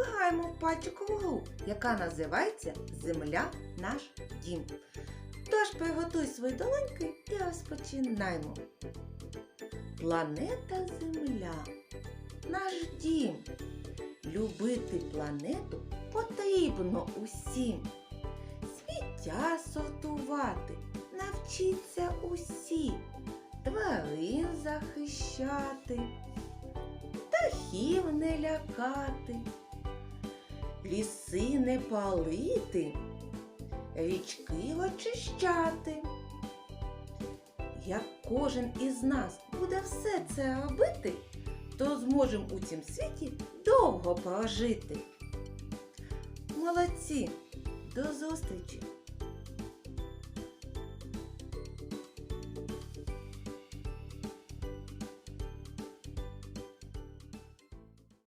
граємо в пальчикову гру, яка називається Земля наш дім. Тож приготуй свої долоньки і розпочинаємо. Планета Земля. Наш дім. Любити планету потрібно усім. Сміття сортувати навчіться усі. Тварин захищати, птахів не лякати, ліси не палити, річки очищати. Як кожен із нас буде все це робити, то зможемо у цім світі довго прожити. Молодці! До зустрічі!